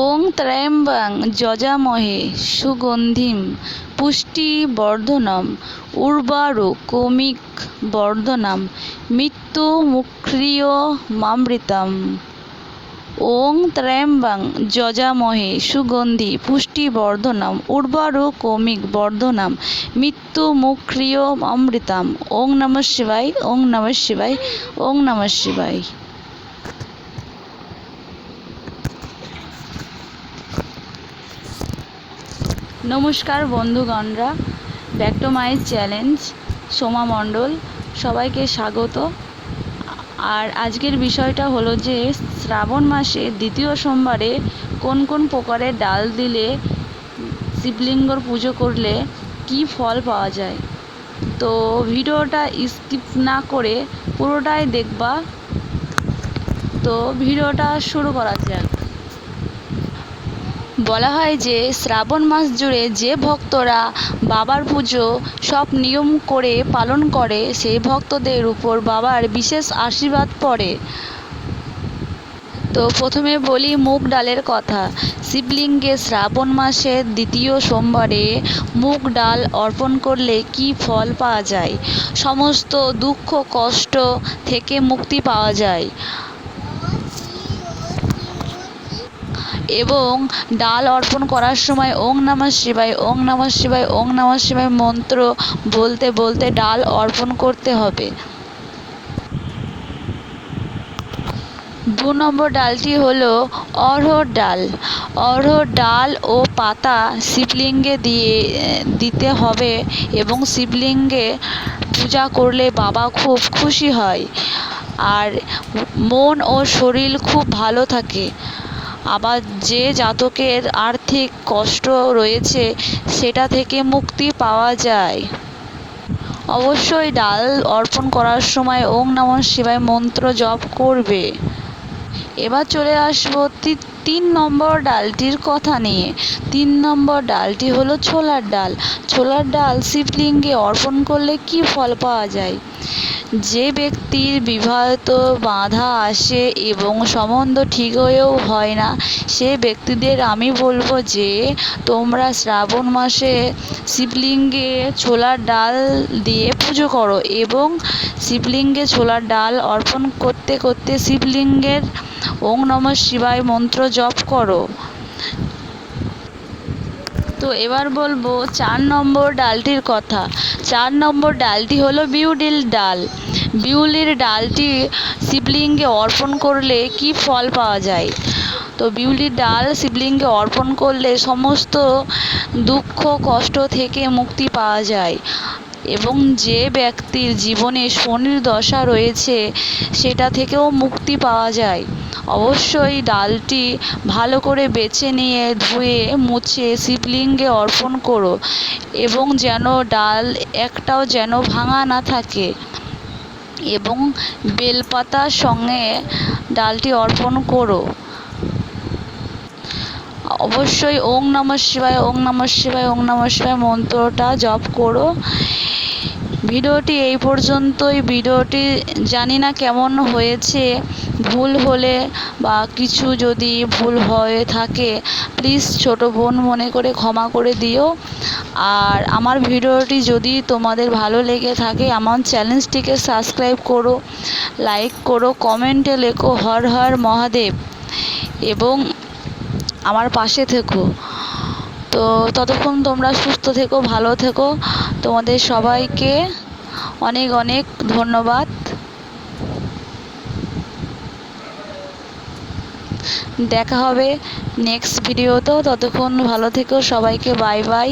ওং ত্র্যম্বং যজামহে সুগন্ধিম পুষ্টিবর্ধনম উর্বারুকমিক বর্ধনম মৃত্যুমুক্ষীয়মামৃতম ওং ত্র্যম্বং যজামহে সুগন্ধি পুষ্টিবর্ধনম উর্বারুকমিক বর্ধনম মৃত্যুমুক্ষীয়মামৃতম ওং নমঃ শিবায় ওং নমঃ শিবায় ওং নমঃ শিবায়। নমস্কার বন্ধুগণরা, back to my challenge, Soma Mondal, সবাইকে স্বাগত। আর আজকের বিষয়টা হলো যে, শ্রাবণ মাসে দ্বিতীয় সোমবারে কোন কোন প্রকারের ডাল দিলে, শিবলিঙ্গর পুজো করলে কি ফল পাওয়া যায়? তো ভিডিওটা স্কিপ না করে পুরোটাই দেখবা। তো ভিডিওটা শুরু করা যাক। বলা হয় যে শ্রাবণ মাস জুড়ে যে ভক্তরা বাবার পুজো সব নিয়ম করে পালন করে, সেই ভক্তদের উপর বাবার বিশেষ আশীর্বাদ পড়ে। তো প্রথমে বলি মুগ ডালের কথা। শিবলিঙ্গে শ্রাবণ মাসের দ্বিতীয় সোমবারে মুগ ডাল অর্পণ করলে কি ফল পাওয়া যায়? সমস্ত দুঃখ, কষ্ট থেকে মুক্তি পাওয়া যায়। এবং ডাল অর্পণ করার সময় ওং নমঃ শিবায়, ওং নমঃ শিবায়, ওং নমঃ শিবায় মন্ত্র বলতে বলতে ডাল অর্পণ করতে হবে। দু নম্বর ডালটি হলো অড়হর ডাল। অড়হর ডাল ও পাতা শিবলিঙ্গে দিয়ে দিতে হবে এবং শিবলিঙ্গে পূজা করলে বাবা খুব খুশি হয়। আর মন ও শরীর খুব ভালো থাকে। আবার যে জাতকের আর্থিক কষ্ট রয়েছে, সেটা থেকে মুক্তি পাওয়া যায়। অবশ্যই ডাল অর্পণ করার সময় ওং নমঃ শিবায় মন্ত্র জপ করবে। এবার চলে আসব তিন নম্বর ডালটির কথা নিয়ে। তিন নম্বর ডালটি হলো ছোলার ডাল। ছোলার ডাল শিবলিঙ্গে অর্পণ করলে কি ফল পাওয়া যায়? যে ব্যক্তির বিবাহিত বাধা আসে এবং সম্বন্ধ ঠিক হয়েও হয় না, সে ব্যক্তিদের আমি বলব যে, তোমরা শ্রাবণ মাসে শিবলিঙ্গে ছোলার ডাল দিয়ে পুজো করো এবং শিবলিঙ্গে ছোলার ডাল অর্পণ করতে করতে শিবলিঙ্গের ওং নমঃ শিবায় মন্ত্র জপ করো। তো এবার বলব, চার নম্বর ডালটির কথা। চার নম্বর ডালটি হলো বিউলির ডাল। বিউলির ডালটি শিবলিঙ্গে অর্পণ করলে কি ফল পাওয়া যায়? তো বিউলির ডাল শিবলিঙ্গে অর্পণ করলে সমস্ত দুঃখ, কষ্ট থেকে মুক্তি পাওয়া যায়। এবং যে ব্যক্তির জীবনে শনির দশা রয়েছে, সেটা থেকেও মুক্তি পাওয়া যায়। অবশ্যই ডালটি ভালো করে বেছে নিয়ে ধুয়ে, মুছে, শিবলিঙ্গে অর্পণ করো এবং যেন ডাল একটাও যেন ভাঙা না থাকে এবং বেলপাতার সঙ্গে ডালটি অর্পণ করো। অবশ্যই ওং নমঃ শিবায়, ওং নমঃ শিবায়, ওং নমঃ শিবায় মন্ত্রটা জপ করো। ভিডিওটি এই পর্যন্তই। ভিডিওটি জানি না কেমন হয়েছে, ভুল হলে বা কিছু যদি ভুল হয়ে থাকে প্লিজ ছোটো বোন মনে করে ক্ষমা করে দিও। আর আমার ভিডিওটি যদি তোমাদের ভালো লেগে থাকে, আমার চ্যানেলটিকে সাবস্ক্রাইব করো, লাইক করো, কমেন্টে লেখো হর হর মহাদেব। এবং আমার পাশে থেকো। তো ততক্ষণ তোমরা সুস্থ থেকো, ভালো থেকো। তোমাদের সবাইকে অনেক অনেক ধন্যবাদ। দেখা হবে নেক্সট ভিডিওতেও ততক্ষণ ভালো থেকো সবাইকে। Bye bye